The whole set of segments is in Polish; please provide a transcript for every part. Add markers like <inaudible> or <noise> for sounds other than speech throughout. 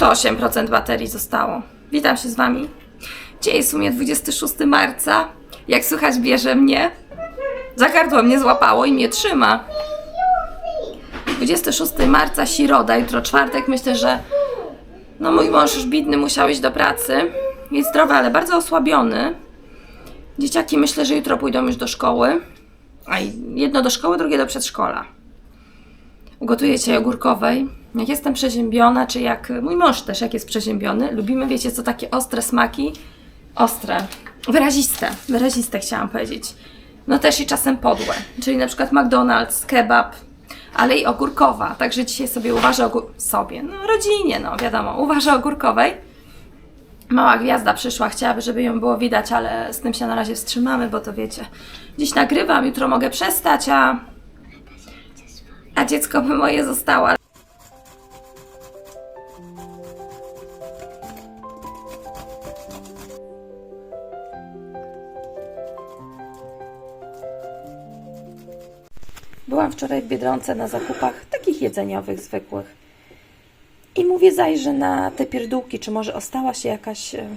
to 8% baterii zostało. Witam się z Wami. Dzień jest w sumie 26 marca. Jak słychać, bierze mnie. Za gardło mnie złapało i mnie trzyma. 26 marca, środa, jutro czwartek. Myślę, że no mój mąż już bidny musiał iść do pracy. Jest zdrowy, ale bardzo osłabiony. Dzieciaki myślę, że jutro pójdą już do szkoły. A jedno do szkoły, drugie do przedszkola. Ugotuję cię ogórkowej. Jak jestem przeziębiona, czy jak mój mąż też, jak jest przeziębiony, lubimy, wiecie co, takie ostre smaki. Ostre. Wyraziste. Wyraziste chciałam powiedzieć. No też i czasem podłe. Czyli na przykład McDonald's, kebab, ale i ogórkowa. Także dzisiaj sobie uważę ogór... sobie, no rodzinie, no wiadomo, uważę ogórkowej. Mała gwiazda przyszła, chciałaby, żeby ją było widać, ale z tym się na razie wstrzymamy, bo to wiecie, dziś nagrywam, jutro mogę przestać, a, a dziecko by moje zostało. Wczoraj w Biedronce na zakupach takich jedzeniowych, zwykłych. I mówię, zajrzę na te pierdółki, czy może ostała się jakaś, e,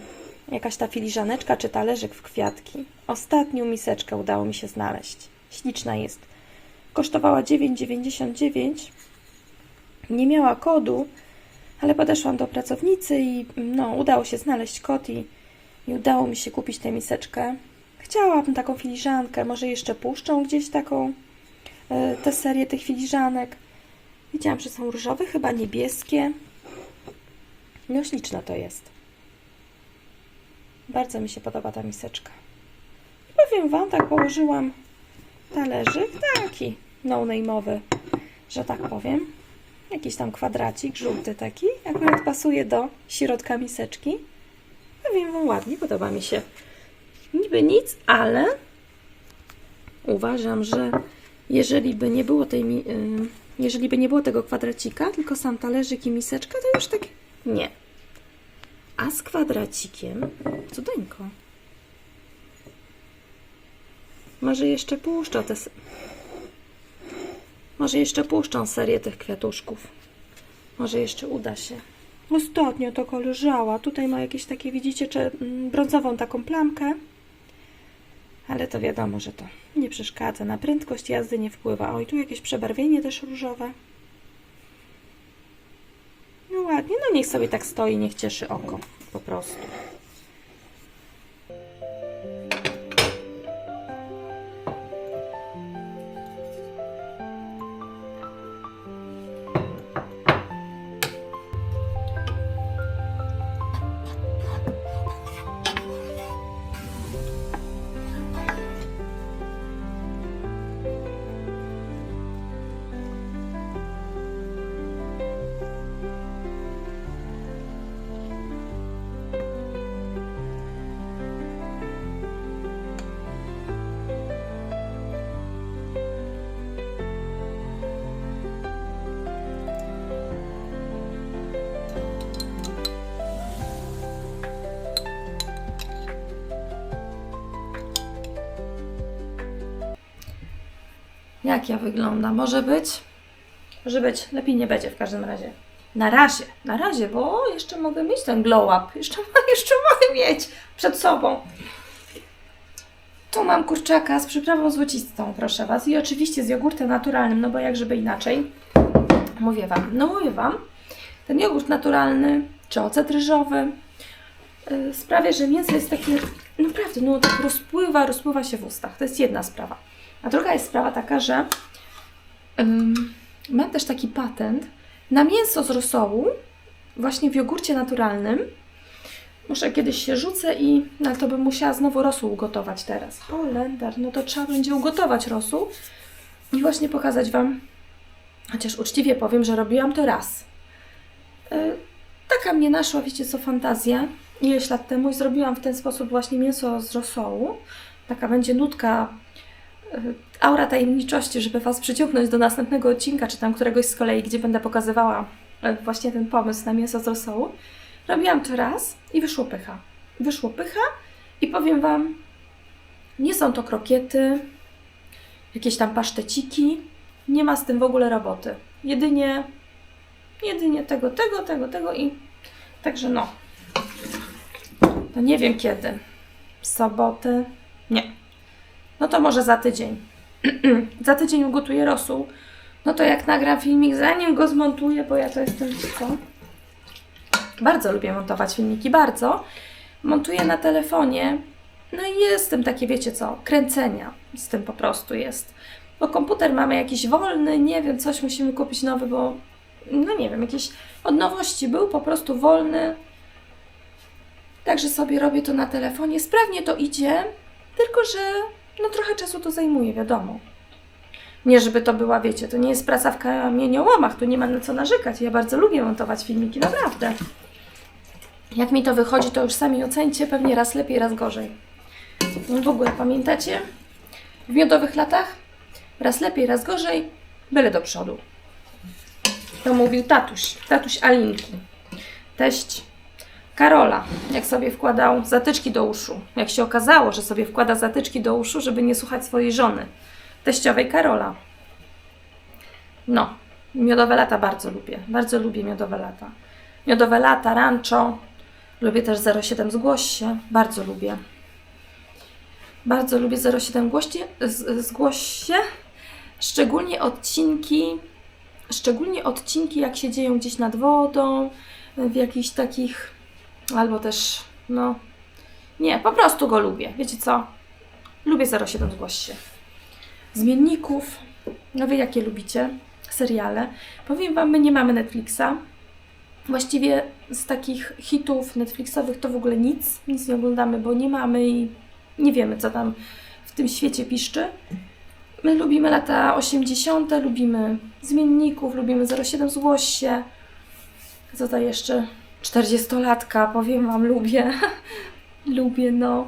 jakaś ta filiżaneczka, czy talerzyk w kwiatki. Ostatnią miseczkę udało mi się znaleźć. Śliczna jest. Kosztowała 9,99. Nie miała kodu, ale podeszłam do pracownicy i no, udało się znaleźć kod i, i udało mi się kupić tę miseczkę. Chciałabym taką filiżankę, może jeszcze puszczą gdzieś taką e, tę serię tych filiżanek. Widziałam, że są różowe, chyba niebieskie. No śliczna to jest. Bardzo mi się podoba ta miseczka. Powiem Wam, tak położyłam talerzyk, taki no-name'owy, że tak powiem. Jakiś tam kwadracik żółty taki. Akurat pasuje do środka miseczki. Powiem Wam ładnie, podoba mi się. Niby nic, ale uważam, że jeżeli by nie było tej, ym, jeżeli by nie było tego kwadracika, tylko sam talerzyk i miseczka, to już tak nie. A z kwadracikiem cudeńko. Może jeszcze puszczę te... Może jeszcze puszczą serię tych kwiatuszków. Może jeszcze uda się. Ostatnio taka leżała. Tutaj ma jakieś takie, widzicie, czy mm, brązową taką plamkę. Ale to wiadomo, że to nie przeszkadza. Na prędkość jazdy nie wpływa. O, i tu jakieś przebarwienie też różowe. No ładnie, no niech sobie tak stoi, niech cieszy oko. Po prostu. Jak ja wyglądam? Może być? Może być. Lepiej nie będzie w każdym razie. Na razie, na razie, bo jeszcze mogę mieć ten glow up. Jeszcze, <laughs> jeszcze mogę mieć przed sobą. Tu mam kurczaka z przyprawą złocistą, proszę Was. I oczywiście z jogurtem naturalnym, no bo jak żeby inaczej. Mówię Wam, no mówię Wam, ten jogurt naturalny, czy ocet ryżowy yy, sprawia, że mięso jest takie, naprawdę, no tak rozpływa, rozpływa się w ustach. To jest jedna sprawa. A druga jest sprawa taka, że ym, mam też taki patent na mięso z rosołu, właśnie w jogurcie naturalnym. Muszę kiedyś się rzucę i no to bym musiała znowu rosół ugotować teraz. Holender, no to trzeba będzie ugotować rosół i właśnie pokazać Wam, chociaż uczciwie powiem, że robiłam to raz. Yy, taka mnie naszła, wiecie co, fantazja ileś lat temu i zrobiłam w ten sposób właśnie mięso z rosołu. Taka będzie nutka aura tajemniczości, żeby Was przyciągnąć do następnego odcinka, czy tam któregoś z kolei, gdzie będę pokazywała y, właśnie ten pomysł na mięso z rosołu. Robiłam to raz i wyszło pycha. Wyszło pycha i powiem Wam, nie są to krokiety, jakieś tam paszteciki, nie ma z tym w ogóle roboty. Jedynie, jedynie tego, tego, tego, tego i Także no. To nie wiem kiedy. W sobotę? Nie. No to może za tydzień. <clears throat> za tydzień ugotuję rosół. No to jak nagram filmik, zanim go zmontuję, bo ja to jestem co? Bardzo lubię montować filmiki, bardzo. Montuję na telefonie. No i jestem takie, wiecie co, kręcenia z tym po prostu jest. Bo komputer mamy jakiś wolny, nie wiem, coś musimy kupić nowy, bo no nie wiem, jakieś od nowości był po prostu wolny. Także sobie robię to na telefonie. Sprawnie to idzie, tylko że no trochę czasu to zajmuje, wiadomo. Nie, żeby to była, wiecie, to nie jest praca w kamieniołomach, tu nie ma na co narzekać. Ja bardzo lubię montować filmiki, naprawdę. Jak mi to wychodzi, to już sami ocencie, pewnie raz lepiej, raz gorzej. W ogóle pamiętacie? W miodowych latach? Raz lepiej, raz gorzej, byle do przodu. To mówił tatuś, tatuś Alinki. Teść Karola, jak sobie wkładał zatyczki do uszu. Jak się okazało, że sobie wkłada zatyczki do uszu, żeby nie słuchać swojej żony. Teściowej Karola. No, miodowe lata bardzo lubię. Bardzo lubię miodowe lata. Miodowe lata, rancho. Lubię też 07 zgłoś się. Bardzo lubię. Bardzo lubię 07 głoś się, z- zgłoś się. Szczególnie odcinki, szczególnie odcinki jak się dzieją gdzieś nad wodą, w jakichś takich, albo też, no, nie, po prostu go lubię. Wiecie co? Lubię 07 zgłoś się. Zmienników, no wy jakie lubicie? Seriale. Powiem Wam, my nie mamy Netflixa. Właściwie z takich hitów Netflixowych to w ogóle nic, nic nie oglądamy, bo nie mamy i nie wiemy, co tam w tym świecie piszczy. My lubimy lata 80., lubimy zmienników, lubimy 07 zgłoś się. Co to jeszcze? 40-latka, powiem Wam, lubię. <laughs> lubię, no.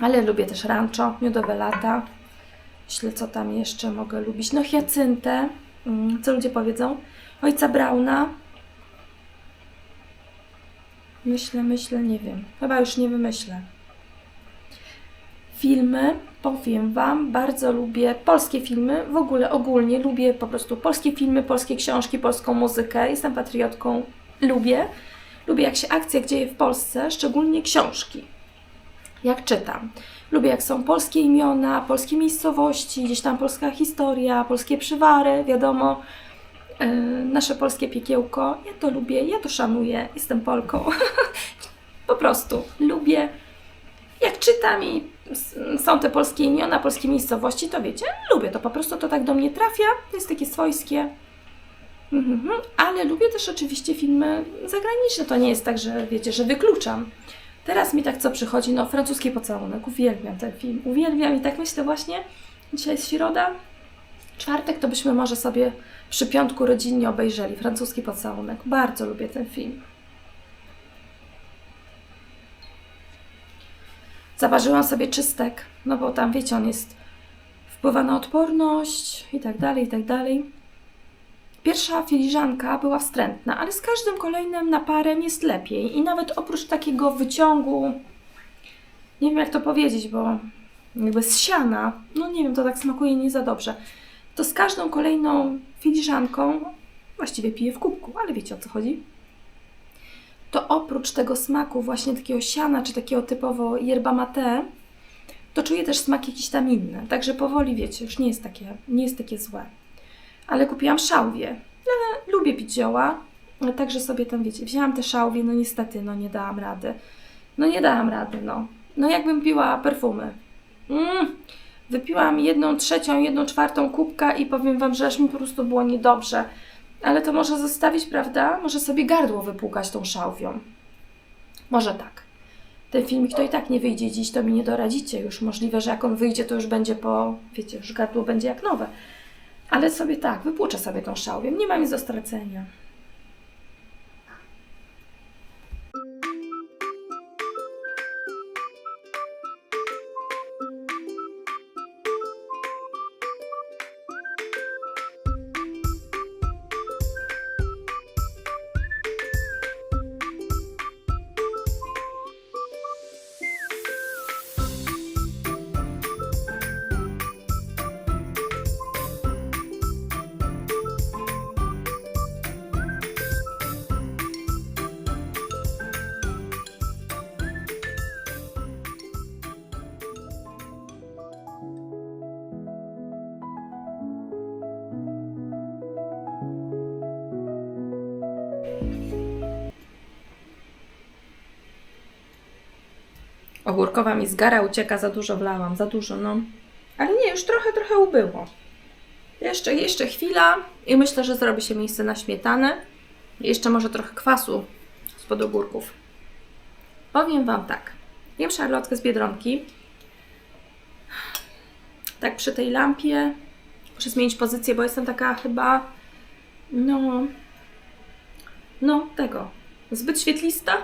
Ale lubię też rancho, miodowe lata. Myślę, co tam jeszcze mogę lubić. No, hiacyntę. Mm, Co ludzie powiedzą? Ojca Brauna. Myślę, myślę, nie wiem. Chyba już nie wymyślę. Filmy, powiem Wam, bardzo lubię polskie filmy, w ogóle ogólnie lubię po prostu polskie filmy, polskie książki, polską muzykę. Jestem patriotką, lubię. Lubię jak się akcja dzieje w Polsce, szczególnie książki. Jak czytam. Lubię jak są polskie imiona, polskie miejscowości, gdzieś tam polska historia, polskie przywary, wiadomo, yy, nasze polskie piekiełko. Ja to lubię, ja to szanuję, jestem Polką. <laughs> po prostu lubię jak czytam i są te polskie imiona, polskie miejscowości, to wiecie, lubię to, po prostu to tak do mnie trafia, to jest takie swojskie. Mhm, ale lubię też oczywiście filmy zagraniczne, to nie jest tak, że wiecie, że wykluczam. Teraz mi tak co przychodzi, no francuski pocałunek, uwielbiam ten film, uwielbiam i tak myślę właśnie, dzisiaj jest środa, czwartek, to byśmy może sobie przy piątku rodzinnie obejrzeli francuski pocałunek. Bardzo lubię ten film. Zaważyłam sobie czystek, no bo tam wiecie, on jest wpływa na odporność i tak dalej, i tak dalej. Pierwsza filiżanka była wstrętna, ale z każdym kolejnym naparem jest lepiej. I nawet oprócz takiego wyciągu, nie wiem jak to powiedzieć, bo jakby z siana, no nie wiem, to tak smakuje nie za dobrze. To z każdą kolejną filiżanką, właściwie piję w kubku, ale wiecie o co chodzi? to oprócz tego smaku właśnie takiego siana, czy takiego typowo yerba mate, to czuję też smak jakiś tam inny. Także powoli, wiecie, już nie jest takie, nie jest takie złe. Ale kupiłam szałwię. Ja lubię pić zioła, także sobie tam, wiecie, wzięłam te szałwie, no niestety, no nie dałam rady. No nie dałam rady, no. No jakbym piła perfumy. Mm. Wypiłam jedną trzecią, jedną czwartą kubka i powiem Wam, że aż mi po prostu było niedobrze. Ale to może zostawić, prawda? Może sobie gardło wypłukać tą szałwią. Może tak. Ten filmik to i tak nie wyjdzie dziś, to mi nie doradzicie. Już możliwe, że jak on wyjdzie, to już będzie po, wiecie, już gardło będzie jak nowe. Ale sobie tak, wypłuczę sobie tą szałwią. Nie ma nic do stracenia. Ogórkowa mi z gara ucieka, za dużo wlałam, za dużo, no. Ale nie, już trochę, trochę ubyło. Jeszcze, jeszcze chwila i myślę, że zrobi się miejsce na śmietanę. Jeszcze może trochę kwasu spod ogórków. Powiem Wam tak. Jem szarlotkę z Biedronki. Tak przy tej lampie muszę zmienić pozycję, bo jestem taka chyba no no tego. Zbyt świetlista,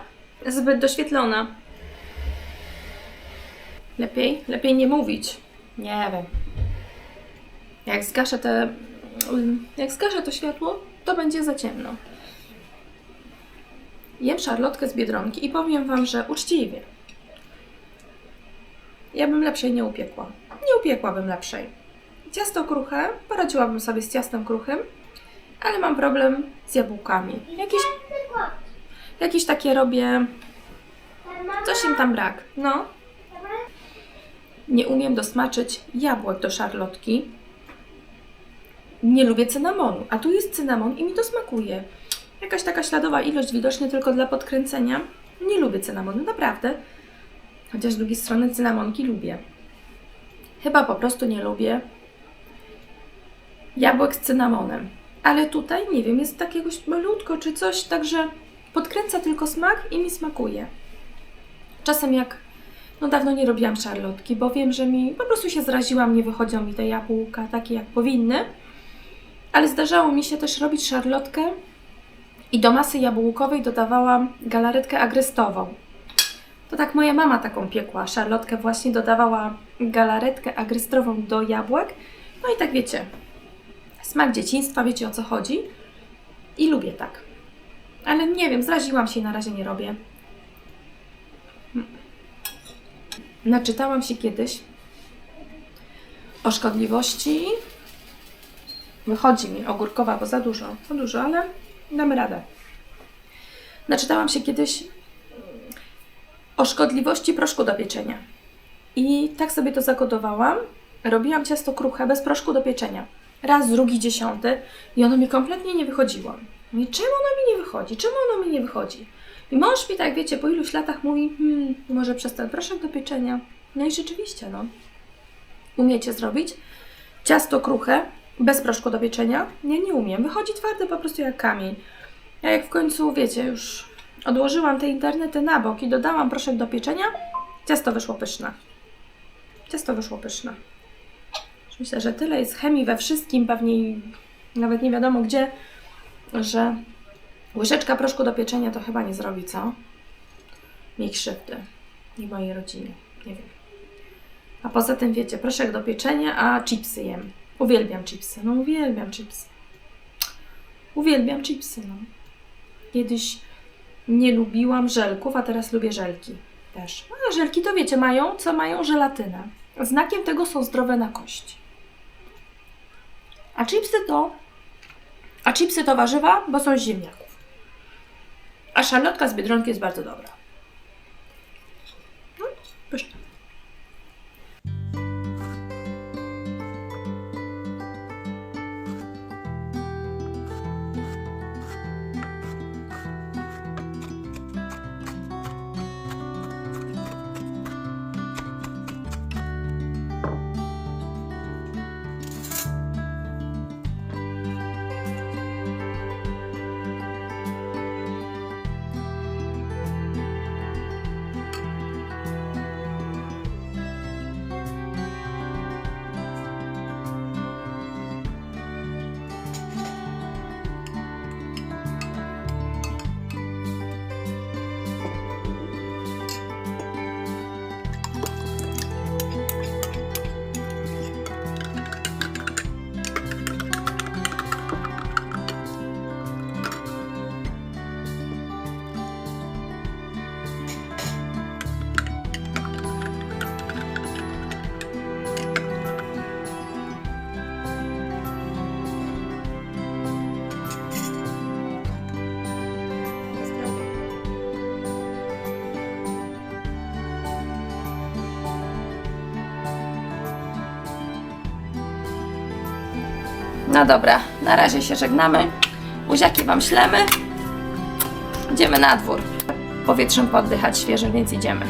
zbyt doświetlona. Lepiej, lepiej nie mówić. Nie wiem. Jak zgaszę te jak zgaszę to światło, to będzie za ciemno. Jem szarlotkę z Biedronki i powiem Wam, że uczciwie. Ja bym lepszej nie upiekła. Nie upiekłabym lepszej. Ciasto kruche, poradziłabym sobie z ciastem kruchym, ale mam problem z jabłkami. Jakieś, jakieś takie robię, coś im tam brak. No. Nie umiem dosmaczyć jabłek do szarlotki. Nie lubię cynamonu, a tu jest cynamon i mi to smakuje. Jakaś taka śladowa ilość, widocznie tylko dla podkręcenia. Nie lubię cynamonu, naprawdę. Chociaż z drugiej strony cynamonki lubię. Chyba po prostu nie lubię jabłek z cynamonem. Ale tutaj, nie wiem, jest takiegoś malutko czy coś, także podkręca tylko smak i mi smakuje. Czasem jak, no dawno nie robiłam szarlotki, bo wiem, że mi po prostu się zraziłam, nie wychodzą mi te jabłka takie jak powinny. Ale zdarzało mi się też robić szarlotkę i do masy jabłkowej dodawałam galaretkę agrestową. To tak moja mama taką piekła. Szarlotkę właśnie dodawała galaretkę agrestrową do jabłek. No i tak wiecie, smak dzieciństwa, wiecie o co chodzi. I lubię tak. Ale nie wiem, zraziłam się i na razie nie robię. Naczytałam się kiedyś o szkodliwości. Wychodzi mi ogórkowa, bo za dużo, za dużo, ale damy radę. Naczytałam się kiedyś o szkodliwości proszku do pieczenia. I tak sobie to zakodowałam. Robiłam ciasto kruche bez proszku do pieczenia. Raz, drugi, dziesiąty i ono mi kompletnie nie wychodziło. Mówię, czemu ono mi nie wychodzi? Czemu ono mi nie wychodzi? I mąż mi tak, wiecie, po iluś latach mówi, hmm, może przez ten proszek do pieczenia. No i rzeczywiście, no. Umiecie zrobić ciasto kruche bez proszku do pieczenia? Nie, nie umiem. Wychodzi twarde po prostu jak kamień. Ja jak w końcu, wiecie, już odłożyłam te internety na bok i dodałam proszek do pieczenia, ciasto wyszło pyszne. Ciasto wyszło pyszne. Myślę, że tyle jest chemii we wszystkim, pewnie nawet nie wiadomo gdzie, że łyżeczka proszku do pieczenia to chyba nie zrobi, co? Mi krzywdy. I mojej rodzinie. Nie wiem. A poza tym, wiecie, proszek do pieczenia, a chipsy jem. Uwielbiam chipsy. No uwielbiam chipsy. Uwielbiam chipsy, no. Kiedyś nie lubiłam żelków, a teraz lubię żelki też. A żelki to wiecie, mają, co mają żelatynę. Znakiem tego są zdrowe na kości. A chipsy to. A chipsy to warzywa, bo są ziemniaków. A szarlotka z biedronki jest bardzo dobra. No dobra, na razie się żegnamy. Buziaki Wam ślemy. Idziemy na dwór. Powietrzem poddychać świeżym, więc idziemy.